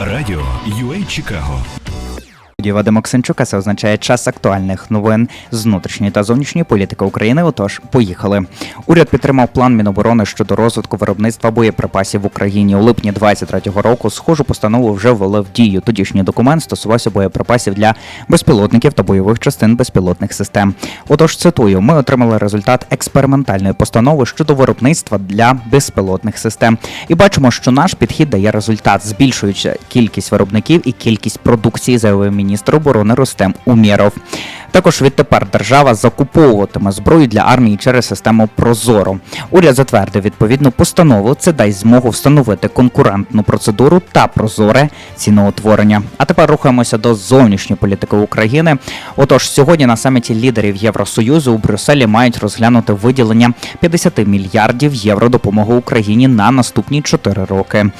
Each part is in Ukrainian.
Радіо UA Чикаго студії Вадим Оксенчук, а це означає час актуальних новин з внутрішньої та зовнішньої політики України. Отож, поїхали. Уряд підтримав план Міноборони щодо розвитку виробництва боєприпасів в Україні. У липні 23-го року схожу постанову вже ввели в дію. Тодішній документ стосувався боєприпасів для безпілотників та бойових частин безпілотних систем. Отож, цитую, ми отримали результат експериментальної постанови щодо виробництва для безпілотних систем. І бачимо, що наш підхід дає результат, збільшуючи кількість виробників і кількість продукції, заявив міністр оборони Рустем Умєров. Також відтепер держава закуповуватиме зброю для армії через систему Прозоро. Уряд затвердив відповідну постанову. Це дасть змогу встановити конкурентну процедуру та прозоре ціноутворення. А тепер рухаємося до зовнішньої політики України. Отож, сьогодні на саміті лідерів Євросоюзу у Брюсселі мають розглянути виділення 50 мільярдів євро допомоги Україні на наступні 4 роки.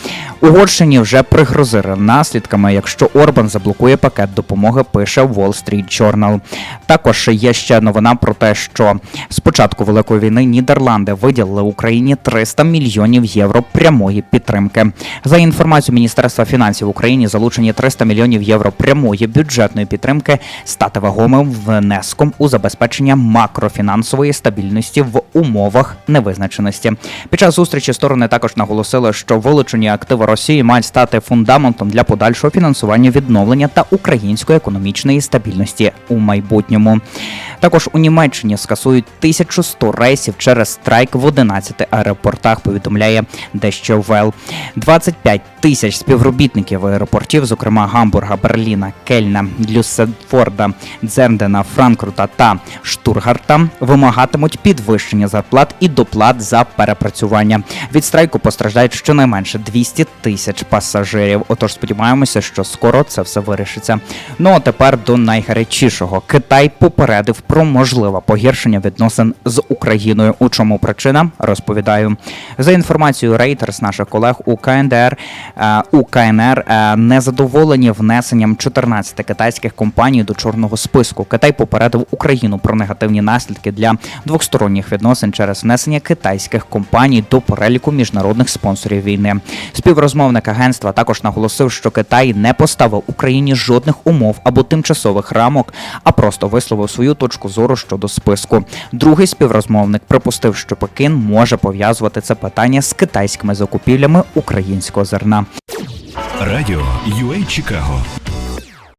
Угорщині вже пригрозили наслідками, якщо Орбан заблокує пакет допомоги. Пише Wall Street Journal. Також є ще новина про те, що з початку великої війни Нідерланди виділили Україні 300 мільйонів євро прямої підтримки. За інформацією Міністерства фінансів України, залучені 300 мільйонів євро прямої бюджетної підтримки стати вагомим внеском у забезпечення макрофінансової стабільності в умовах невизначеності. Під час зустрічі сторони також наголосили, що вилучені активи Росії мають стати фундаментом для подальшого фінансування відновлення та української економічної стабільності у майбутньому. Також у Німеччині скасують 1100 рейсів через страйк в 11 аеропортах. Повідомляє дещо Вел. 25 тисяч співробітників аеропортів, зокрема Гамбурга, Берліна, Кельна, Люсенфорда, Дзерндена, Франкфурта та Штургарта, вимагатимуть підвищення зарплат і доплат за перепрацювання. Від страйку постраждають щонайменше 200 тисяч пасажирів. Отож, сподіваємося, що скоро це все вирішиться. Ну а тепер до найгарячішого. Китай попередив про можливе погіршення відносин з Україною. У чому причина? Розповідаю. За інформацією Reuters, наших колег у КНДР е, у КНР е, незадоволені внесенням 14 китайських компаній до чорного списку. Китай попередив Україну про негативні наслідки для двосторонніх відносин через внесення китайських компаній до переліку міжнародних спонсорів війни. Співрозмовник агентства також наголосив, що Китай не поставив Україні жодних умов або тимчасових рамок, а просто висловив свою точку зору щодо списку. Другий співрозмовник припустив, що Пекін може пов'язувати це питання з китайськими закупівлями українського зерна. Радіо UA Чикаго